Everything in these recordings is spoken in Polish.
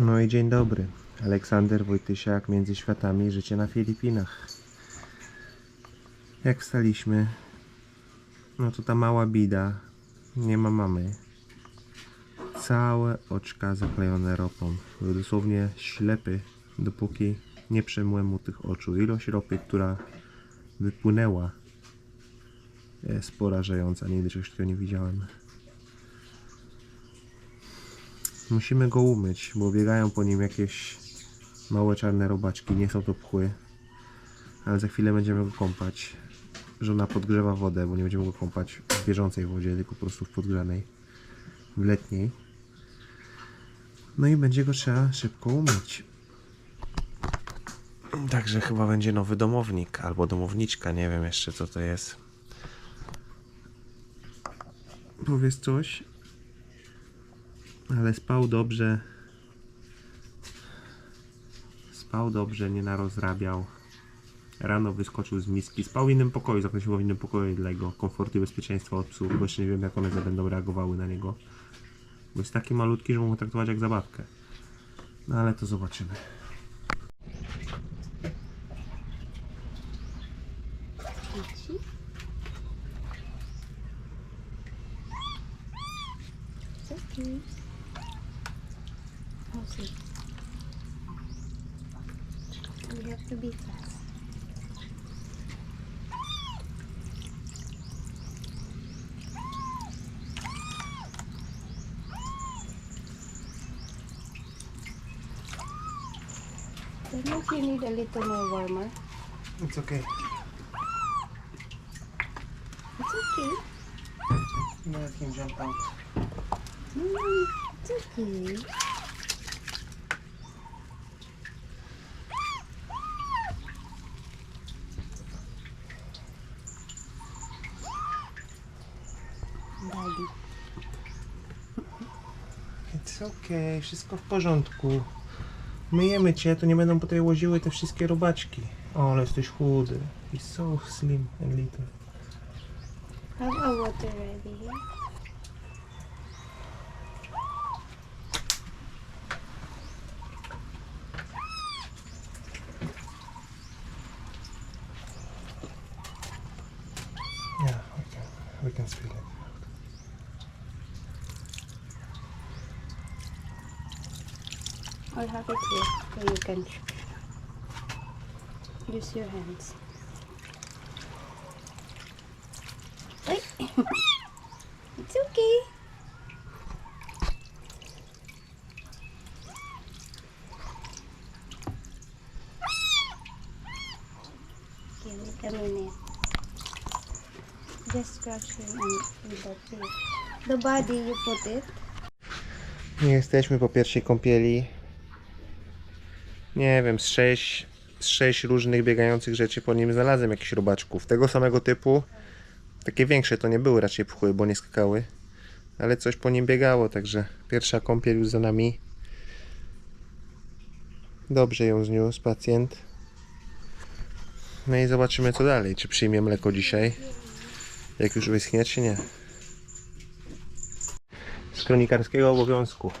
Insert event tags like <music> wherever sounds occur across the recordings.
No i dzień dobry. Aleksander Wojtysiak, Między Światami, Życie na Filipinach. Jak wstaliśmy, no to ta mała bida, nie ma mamy. Całe oczka zaklejone ropą. Był dosłownie ślepy, dopóki nie przemyłem mu tych oczu. Ilość ropy, która wypłynęła, jest porażająca. Nigdy czegoś takiego nie widziałem. Musimy go umyć, bo biegają po nim jakieś małe czarne robaczki. Nie są to pchły, ale za chwilę będziemy go kąpać. Żona podgrzewa wodę, bo nie będziemy go kąpać w bieżącej wodzie, tylko po prostu w podgrzanej, w letniej. No i będzie go trzeba szybko umyć. Także chyba będzie nowy domownik albo domowniczka, nie wiem jeszcze co to jest. Powiedz coś, ale spał dobrze. Spał dobrze, nie narozrabiał. Rano wyskoczył z miski. Spał w innym pokoju, zaprosił go w innym pokoju dla jego komfortu i bezpieczeństwa od psów, bo jeszcze nie wiem jak one będą reagowały na niego. Bo jest taki malutki, że mogą traktować jak zabawkę. No ale to zobaczymy. Okay. We have to be fast. Don't you need a little more warmer. It's okay. It's okay. Let him jump out. Mm, it's okay. Okay, wszystko w porządku. Myjemy cię, to nie będą tutaj łoziły te wszystkie robaczki. O, ale jesteś chudy. He's so slim and little. Have a water ready here. Yeah, we can, we can spill it. I'll have it here so you can use your hands. <coughs> It's okay. Give it a minute. Just too. The body you put it. Nie jesteśmy po pierwszej kąpieli. Nie wiem, z sześć, z sześć różnych biegających rzeczy po nim znalazłem jakichś robaczków. Tego samego typu. Takie większe to nie były raczej pchły, bo nie skakały. Ale coś po nim biegało, także pierwsza kąpiel już za nami. Dobrze ją zniósł pacjent. No i zobaczymy co dalej. Czy przyjmie mleko dzisiaj? Jak już wyschnie, czy nie? z kronikarskiego obowiązku.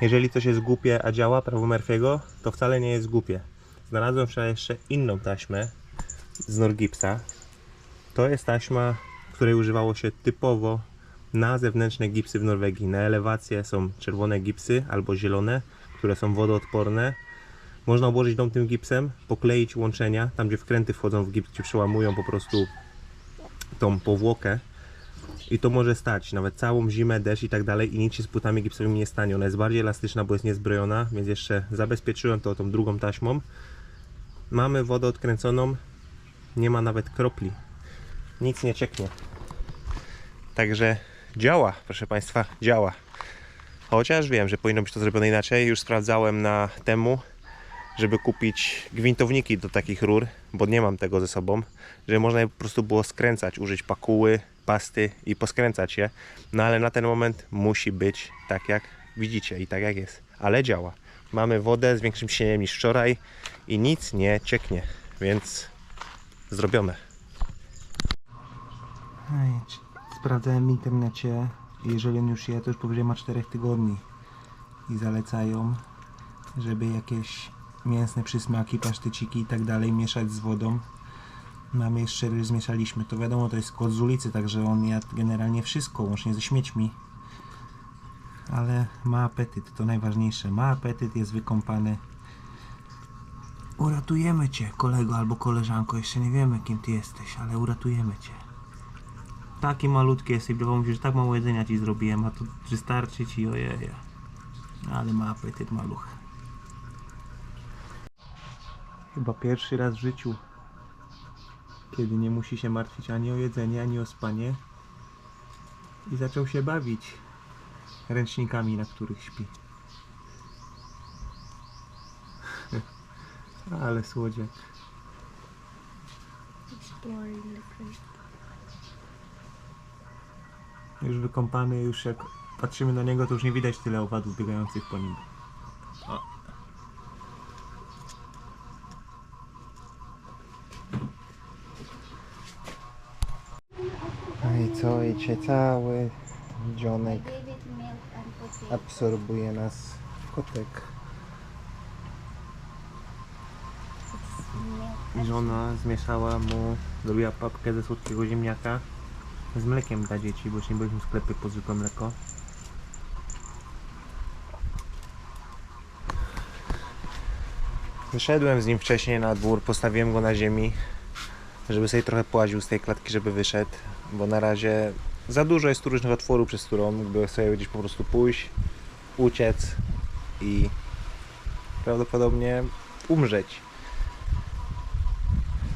Jeżeli coś jest głupie, a działa, prawo Murphy'ego, to wcale nie jest głupie. Znalazłem jeszcze inną taśmę z Norgipsa. To jest taśma, której używało się typowo na zewnętrzne gipsy w Norwegii. Na elewację są czerwone gipsy albo zielone, które są wodoodporne. Można obłożyć dom tym gipsem, pokleić łączenia, tam gdzie wkręty wchodzą w gips, gdzie przełamują po prostu tą powłokę i to może stać nawet całą zimę, deszcz i tak dalej i nic się z płytami gipsowymi nie stanie. Ona jest bardziej elastyczna, bo jest niezbrojona, więc jeszcze zabezpieczyłem to tą drugą taśmą. Mamy wodę odkręconą, nie ma nawet kropli. Nic nie cieknie. Także działa, proszę Państwa, działa. Chociaż wiem, że powinno być to zrobione inaczej. Już sprawdzałem na temu, żeby kupić gwintowniki do takich rur, bo nie mam tego ze sobą, żeby można je po prostu było skręcać, użyć pakuły, pasty i poskręcać je. No ale na ten moment musi być tak jak widzicie i tak jak jest. Ale działa. Mamy wodę z większym cieniem niż wczoraj i nic nie cieknie, więc zrobione. Sprawdzałem w internecie, jeżeli on już je, to już powyżej ma 4 tygodni i zalecają żeby jakieś mięsne przysmaki, pasztyciki i tak dalej mieszać z wodą. Mamy jeszcze ryż, zmieszaliśmy. To wiadomo, to jest kot z ulicy, także on jadł generalnie wszystko, łącznie ze śmiećmi. Ale ma apetyt, to najważniejsze. Ma apetyt, jest wykąpany. Uratujemy cię, kolego albo koleżanko. Jeszcze nie wiemy, kim ty jesteś, ale uratujemy cię. Taki malutki jesteś, bo mówisz, że tak mało jedzenia ci zrobiłem, a to wystarczy ci, ojej. Ale ma apetyt maluch. Chyba pierwszy raz w życiu, kiedy nie musi się martwić ani o jedzenie, ani o spanie. I zaczął się bawić ręcznikami, na których śpi. <laughs> Ale słodziak. Już wykąpany, już jak patrzymy na niego, to już nie widać tyle owadów biegających po nim. No i co, i cały dzionek absorbuje nas kotek. Żona zmieszała mu, zrobiła papkę ze słodkiego ziemniaka z mlekiem dla dzieci, bo już nie byliśmy w sklepie po zwykłe mleko. Wyszedłem z nim wcześniej na dwór, postawiłem go na ziemi, żeby sobie trochę płaził z tej klatki, żeby wyszedł, bo na razie za dużo jest tu różnych otworów, przez które on mógłby sobie gdzieś po prostu pójść, uciec i prawdopodobnie umrzeć.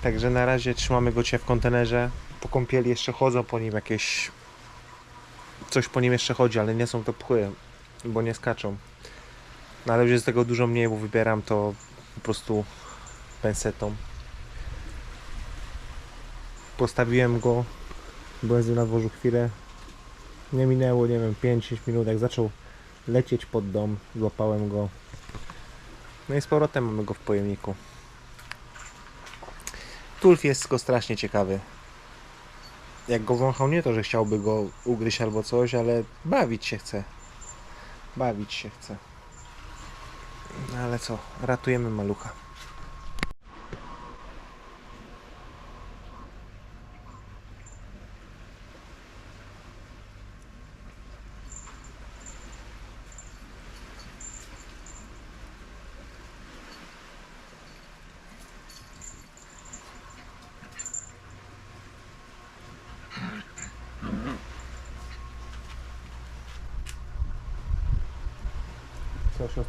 Także na razie trzymamy go cię w kontenerze. Po kąpieli jeszcze chodzą po nim jakieś. Coś po nim jeszcze chodzi, ale nie są to pchły, bo nie skaczą. No ale już jest tego dużo mniej, bo wybieram to po prostu pensetą. Postawiłem go, byłem z nim na dworzu chwilę. Nie minęło, nie wiem, 5-6 minut, jak zaczął lecieć pod dom, złapałem go. No i z powrotem mamy go w pojemniku. Tulf jest go strasznie ciekawy. Jak go wąchał, nie to, że chciałby go ugryźć albo coś, ale bawić się chce. Bawić się chce. No ale co, ratujemy malucha.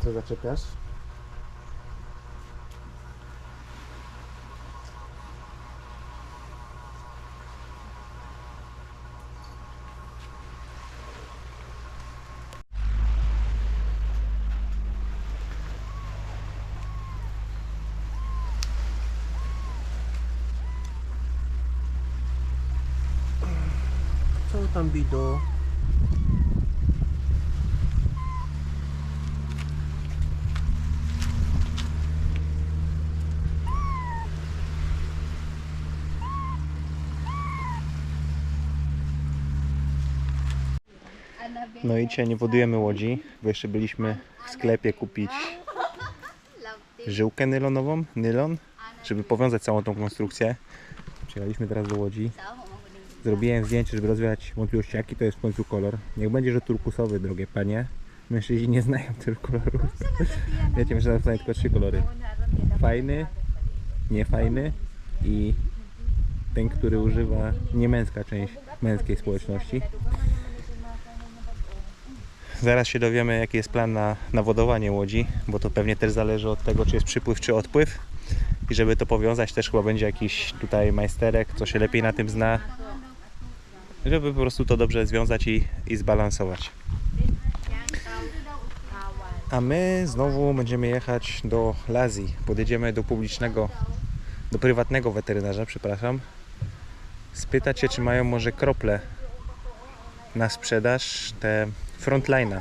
Co zaczepiasz? Tam bido? No i dzisiaj nie wodujemy łodzi, bo jeszcze byliśmy w sklepie kupić żyłkę nylonową, nylon, żeby powiązać całą tą konstrukcję. Przyjechaliśmy teraz do łodzi. Zrobiłem zdjęcie, żeby rozwiać wątpliwości, jaki to jest w końcu kolor. Niech będzie, że turkusowy, drogie panie. Mężczyźni nie znają tych kolorów. <laughs> Wiecie, że znają tylko trzy kolory. Fajny, niefajny i ten, który używa niemęska część męskiej społeczności. Zaraz się dowiemy, jaki jest plan na nawodowanie łodzi, bo to pewnie też zależy od tego, czy jest przypływ, czy odpływ. I żeby to powiązać, też chyba będzie jakiś tutaj majsterek, co się lepiej na tym zna, żeby po prostu to dobrze związać i, i zbalansować. A my znowu będziemy jechać do Lazji. Podjedziemy do publicznego, do prywatnego weterynarza, przepraszam. Spytać się, czy mają może krople na sprzedaż, te frontline'a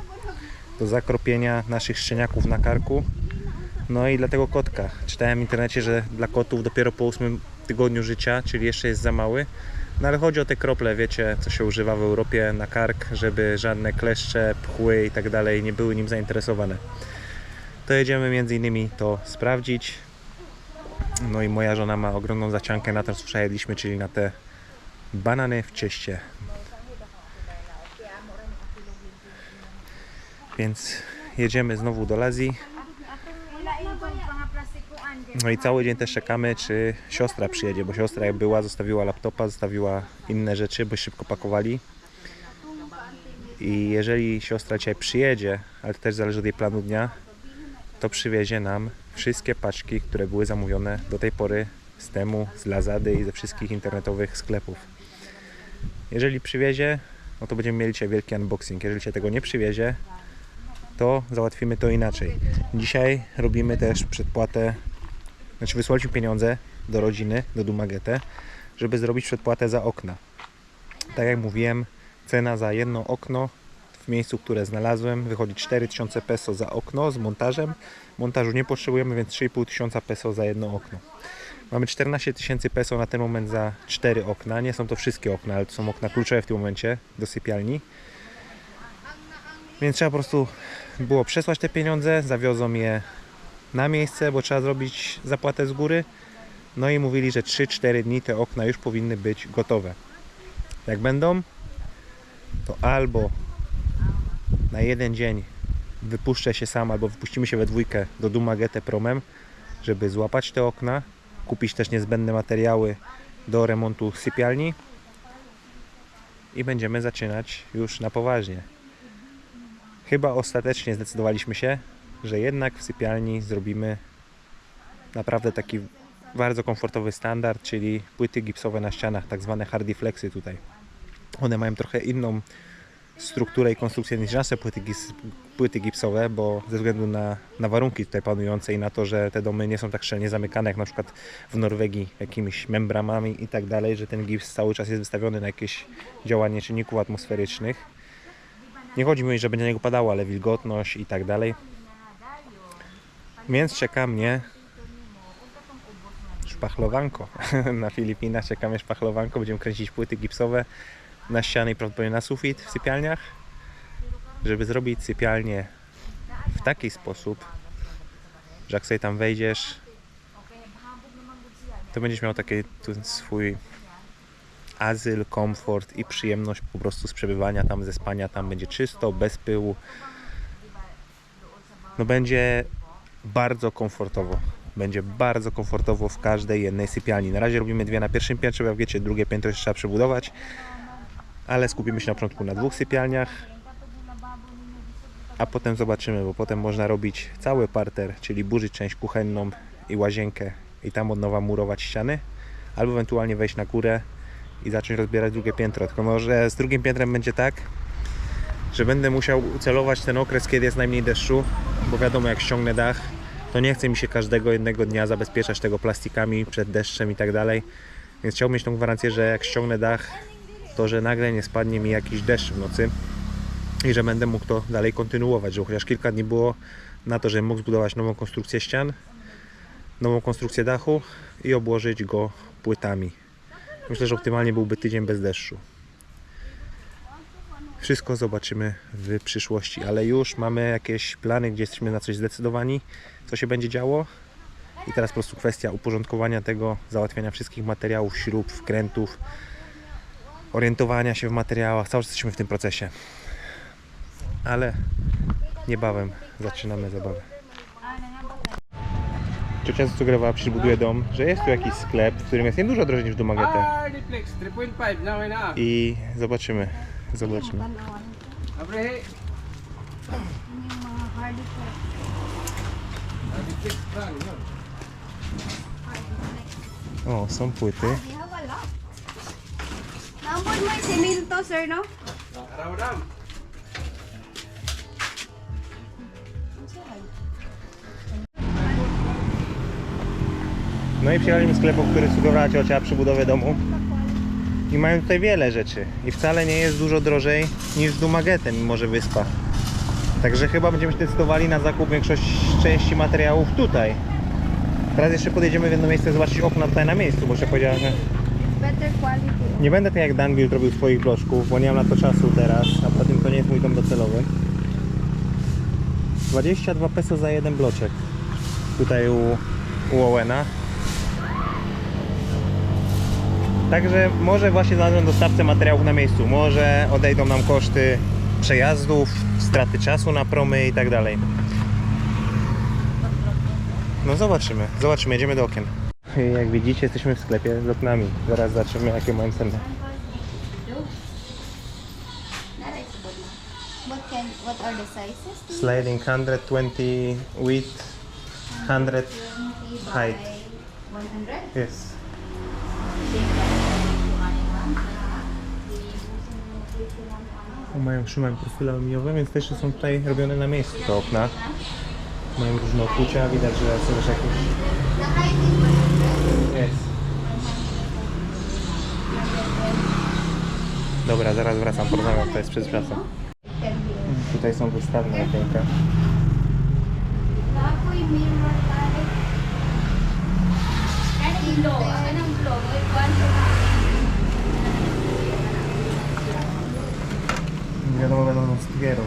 do zakropienia naszych szczeniaków na karku. No i dla tego kotka. Czytałem w internecie, że dla kotów dopiero po 8 tygodniu życia, czyli jeszcze jest za mały. No ale chodzi o te krople, wiecie, co się używa w Europie na kark, żeby żadne kleszcze, pchły i tak dalej nie były nim zainteresowane. to jedziemy między innymi to sprawdzić. No i moja żona ma ogromną zaciankę na to, co wczoraj jedliśmy, czyli na te banany w cieście. Więc jedziemy znowu do Lazji. No i cały dzień też czekamy, czy siostra przyjedzie, bo siostra jak była, zostawiła laptopa, zostawiła inne rzeczy, bo szybko pakowali. I jeżeli siostra dzisiaj przyjedzie, ale to też zależy od jej planu dnia, to przywiezie nam wszystkie paczki, które były zamówione do tej pory z Temu, z Lazady i ze wszystkich internetowych sklepów. Jeżeli przywiezie, no to będziemy mieli dzisiaj wielki unboxing. Jeżeli się tego nie przywiezie, to załatwimy to inaczej. Dzisiaj robimy też przedpłatę, znaczy wysłaliśmy pieniądze do rodziny, do Dumagete, żeby zrobić przedpłatę za okna. Tak jak mówiłem, cena za jedno okno w miejscu, które znalazłem, wychodzi 4000 peso za okno z montażem. Montażu nie potrzebujemy, więc 3,5 tysiąca peso za jedno okno. Mamy 14 tysięcy peso na ten moment za 4 okna. Nie są to wszystkie okna, ale to są okna kluczowe w tym momencie do sypialni. Więc trzeba po prostu było przesłać te pieniądze, zawiozą je na miejsce, bo trzeba zrobić zapłatę z góry. No i mówili, że 3-4 dni te okna już powinny być gotowe. Jak będą, to albo na jeden dzień wypuszczę się sam, albo wypuścimy się we dwójkę do Dumagete promem, żeby złapać te okna, kupić też niezbędne materiały do remontu sypialni i będziemy zaczynać już na poważnie. Chyba ostatecznie zdecydowaliśmy się, że jednak w sypialni zrobimy naprawdę taki bardzo komfortowy standard, czyli płyty gipsowe na ścianach, tak zwane hardy flexy tutaj. One mają trochę inną strukturę i konstrukcję niż nasze płyty, gis, płyty gipsowe, bo ze względu na, na warunki tutaj panujące i na to, że te domy nie są tak szczelnie zamykane jak na przykład w Norwegii jakimiś membranami i tak dalej, że ten gips cały czas jest wystawiony na jakieś działanie czynników atmosferycznych. Nie chodzi mi, że będzie na niego padało, ale wilgotność i tak dalej. Więc czeka mnie szpachlowanko. <laughs> Na Filipinach czeka mnie szpachlowanko. Będziemy kręcić płyty gipsowe na ściany i prawdopodobnie na sufit w sypialniach, żeby zrobić sypialnię w taki sposób, że jak sobie tam wejdziesz, to będziesz miał taki swój azyl, komfort i przyjemność po prostu z przebywania tam, ze spania tam. Będzie czysto, bez pyłu. No będzie bardzo komfortowo. Będzie bardzo komfortowo w każdej jednej sypialni. Na razie robimy dwie na pierwszym piętrze, bo jak wiecie, drugie piętro jeszcze trzeba przebudować. Ale skupimy się na początku na dwóch sypialniach. A potem zobaczymy, bo potem można robić cały parter, czyli burzyć część kuchenną i łazienkę i tam od nowa murować ściany. Albo ewentualnie wejść na górę i zacząć rozbierać drugie piętro. Tylko może z drugim piętrem będzie tak, że będę musiał ucelować ten okres, kiedy jest najmniej deszczu, bo wiadomo, jak ściągnę dach, to nie chce mi się każdego jednego dnia zabezpieczać tego plastikami przed deszczem i tak dalej. Więc chciałbym mieć tą gwarancję, że jak ściągnę dach, to że nagle nie spadnie mi jakiś deszcz w nocy i że będę mógł to dalej kontynuować, żeby chociaż kilka dni było na to, żebym mógł zbudować nową konstrukcję ścian, nową konstrukcję dachu i obłożyć go płytami. Myślę, że optymalnie byłby tydzień bez deszczu. Wszystko zobaczymy w przyszłości, ale już mamy jakieś plany, gdzie jesteśmy na coś zdecydowani, co się będzie działo. I teraz po prostu kwestia uporządkowania tego, załatwiania wszystkich materiałów, śrub, wkrętów, orientowania się w materiałach. Cały czas jesteśmy w tym procesie. Ale niebawem zaczynamy zabawę. Ciocia zasugerowała, przecież buduje dom, że jest tu jakiś sklep, w którym jest niedużo drożej niż w Dumagete. Diplex 3.5 na okay na. I zobaczymy, zobaczymy. O, są płyty. Naambol mo yung similto, sir, no? Araw-araw. No i przyjechaliśmy sklepu, który sugerowała ciocia przy budowie domu. I mają tutaj wiele rzeczy. I wcale nie jest dużo drożej niż z Dumagete, mimo że wyspa. Także chyba będziemy się decydowali na zakup większości części materiałów tutaj. Teraz jeszcze podjedziemy w jedno miejsce zobaczyć okna tutaj na miejscu, bo jeszcze powiedziała, że nie będę tak jak Danbill robił swoich bloczków, bo nie mam na to czasu teraz, a poza tym to nie jest mój dom docelowy. 22 peso za jeden bloczek. Tutaj u, u Owena. Także może właśnie znalazłem dostawcę materiałów na miejscu. Może odejdą nam koszty przejazdów, straty czasu na promy i tak dalej. No zobaczymy, zobaczymy, jedziemy do okien. Jak widzicie, jesteśmy w sklepie z oknami. Zaraz zobaczymy, jakie mają ceny. What are the sizes? Sliding 120 width, 100 height. 100? Yes. Mają trzymają profile aluminiowe, więc też są tutaj robione na miejscu te okna. Mają różne okucia, widać, że są też jakieś... The height is 100. Yes. Dobra, zaraz wracam, porozmawiam tutaj z przedsiębiorcą. Tutaj są wystawne okienka. Mirror. Wiadomo, będą z tygierą.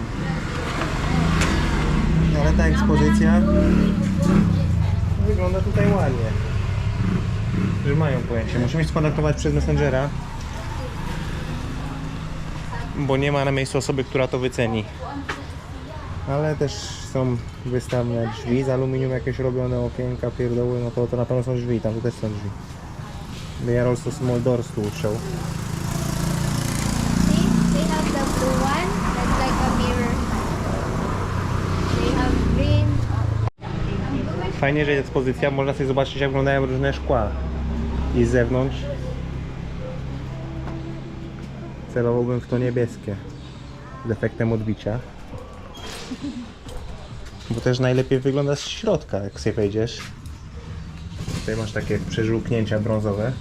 Ale ta ekspozycja wygląda tutaj ładnie. Że mają pojęcie. Musimy się skontaktować przez Messengera. Bo nie ma na miejscu osoby, która to wyceni. Ale też są wystawne drzwi z aluminium jakieś robione, okienka, pierdoły, no to, to na pewno są drzwi, tam też są drzwi. They are also small doors to show. See, they have the blue one. That's like a mirror. They have green. Fajnie, że jest ekspozycja, można sobie zobaczyć jak wyglądają różne szkła i z zewnątrz. Celowałbym w to niebieskie z efektem odbicia. Bo też najlepiej wygląda z środka, jak sobie wejdziesz. Tutaj masz takie przeżółknięcia brązowe.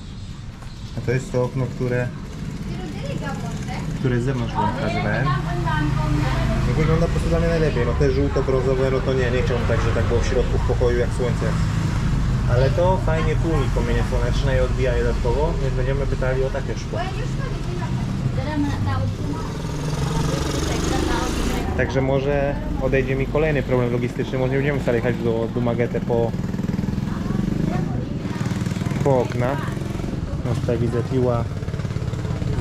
A to jest to okno, które, które z zewnątrz wam pokazywałem. No wygląda po prostu dla mnie najlepiej. No te żółto-brązowe, no to nie, nie chciałbym tak, że tak było w środku w pokoju jak słońce. Ale to fajnie tłumi promienie słoneczne i odbija je dodatkowo, więc będziemy pytali o takie szkło. Także może odejdzie mi kolejny problem logistyczny, może nie będziemy wcale jechać do Dumagetę po, po okna. No tutaj widzę piła,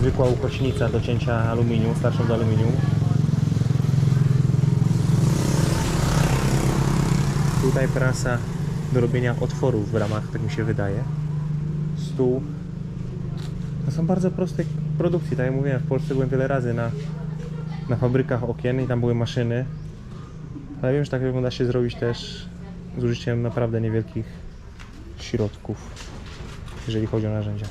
zwykła ukośnica do cięcia aluminium, starszą do aluminium. Tutaj prasa do robienia otworów w ramach, tak mi się wydaje. Stół. To są bardzo proste produkcje, tak jak mówiłem, w Polsce byłem wiele razy na, na fabrykach okien i tam były maszyny. Ale wiem, że tak wygląda się zrobić też z użyciem naprawdę niewielkich środków, jeżeli chodzi o narzędzia.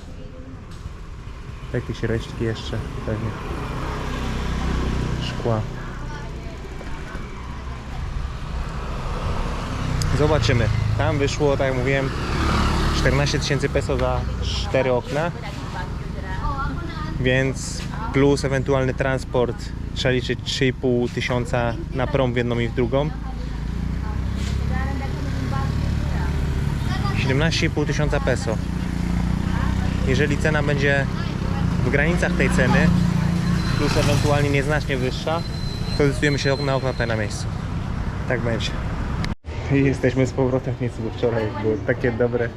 Jakieś resztki jeszcze pewnie. Szkła. Zobaczymy. Tam wyszło, tak jak mówiłem, 14 tysięcy peso za 4 okna. Więc plus ewentualny transport trzeba liczyć 3,5 tysiąca na prom w jedną i w drugą. 17,5 tysiąca peso. Jeżeli cena będzie w granicach tej ceny, plus ewentualnie nieznacznie wyższa, to decydujemy się na tutaj na miejscu. Tak będzie. I jesteśmy z powrotem w miejscu, bo wczoraj było takie dobre.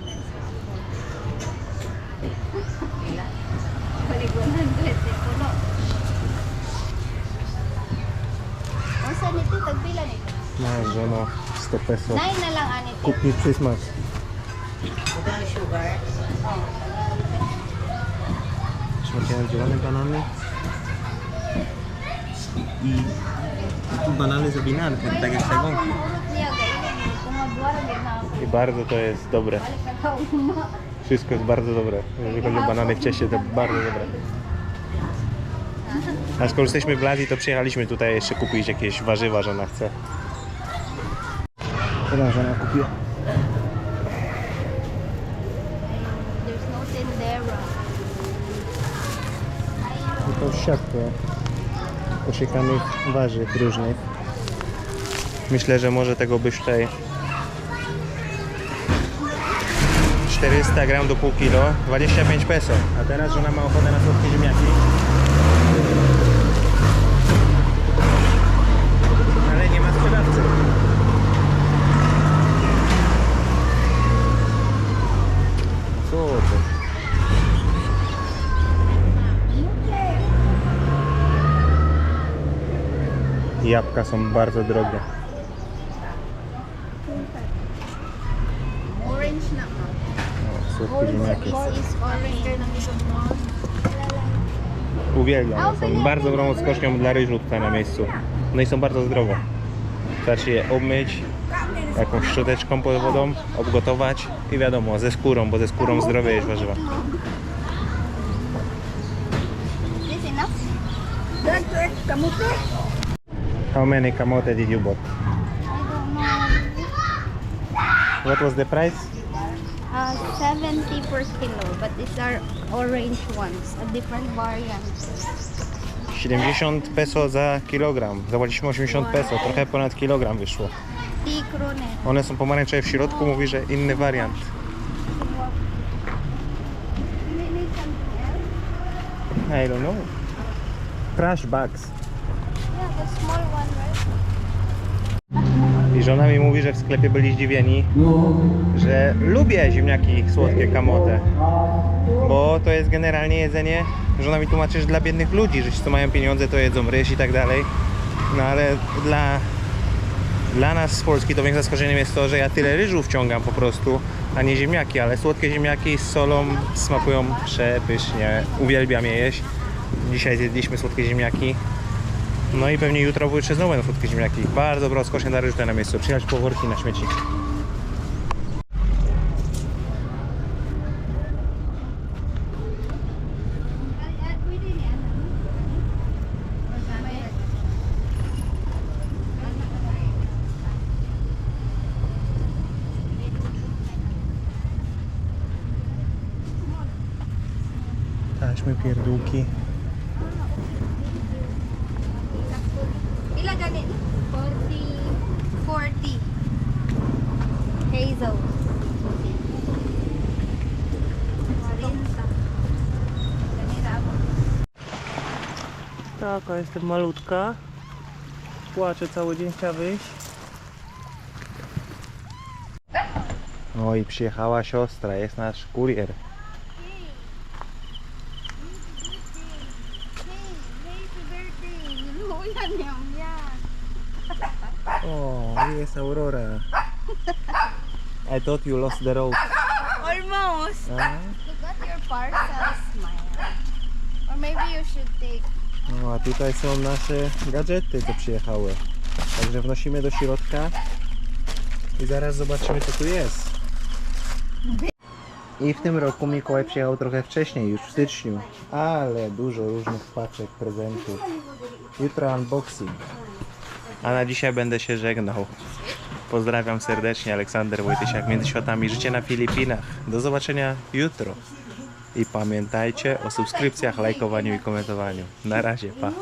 Balik 100 puno. Unsa nito tagpila nito? No, żono, 100 peso. Nine na lang anit. Kup Christmas. Czy macie zielone banany? I, I tu banany z tak jak tego. I bardzo to jest dobre. Wszystko jest bardzo dobre. Jeżeli chodzi o banany w cieście, to bardzo dobre. A skoro jesteśmy w Lazji, to przyjechaliśmy tutaj jeszcze kupić jakieś warzywa, żona chce. Teraz żona kupiła. Siatkę osiekanych warzyw różnych. Myślę, że może tego byś tutaj 400 gram do pół kilo, 25 peso. A teraz żona ma ochotę na słodkie ziemniaki. Ale nie ma sprzedawcy. Jabłka są bardzo drogie. Orange na ma. O, słodkie ziemniaki. This is orange. Uwielbiam. Są bardzo dobrą odskocznią dla ryżu tutaj na miejscu. No i są bardzo zdrowe. Wystarczy je obmyć jakąś szczoteczką pod wodą, obgotować i wiadomo, ze skórą, bo ze skórą zdrowie jest warzywa. This enough? How many kamote did you bought? I don't know. What was the price? Uh, 70 per kilo, but these are orange ones, a different variant. 70 peso za kilogram. Zapłaciliśmy 80 peso, trochę ponad kilogram wyszło. Krone. One są pomarańczowe w środku, mówi, że inny wariant. I don't know. Trash bags. Yeah, the small one? I żona mi mówi, że w sklepie byli zdziwieni, że lubię ziemniaki słodkie kamote. Bo to jest generalnie jedzenie, żona mi tłumaczy, że dla biednych ludzi, że ci co mają pieniądze to jedzą ryż i tak dalej. No ale dla, dla nas z Polski to większym zaskoczeniem jest to, że ja tyle ryżu wciągam po prostu, a nie ziemniaki, ale słodkie ziemniaki z solą smakują przepysznie. Uwielbiam je jeść. Dzisiaj zjedliśmy słodkie ziemniaki. No i pewnie jutro pojutrze znowu będą słodkie ziemniaki. Bardzo dobra rozkosznie na tutaj na miejscu. Przyjechać po worki na śmieci. Taśmy pierdółki. Taka jestem malutka. Płaczę cały dzień, chciała wyjść. O i przyjechała siostra, jest nasz kurier. O, jest Aurora. I thought you lost the road. Almost. A? You got your parcels, Maya. Or maybe you should take No a tutaj są nasze gadżety, co przyjechały. Także wnosimy do środka i zaraz zobaczymy co tu jest. I w tym roku Mikołaj przyjechał trochę wcześniej, już w styczniu. Ale dużo różnych paczek, prezentów. Jutro unboxing. A na dzisiaj będę się żegnał. Pozdrawiam serdecznie, Aleksander Wojtysiak, Między Światami, Życie na Filipinach. Do zobaczenia jutro. I pamiętajcie o subskrypcjach, lajkowaniu i komentowaniu. Na razie, pa.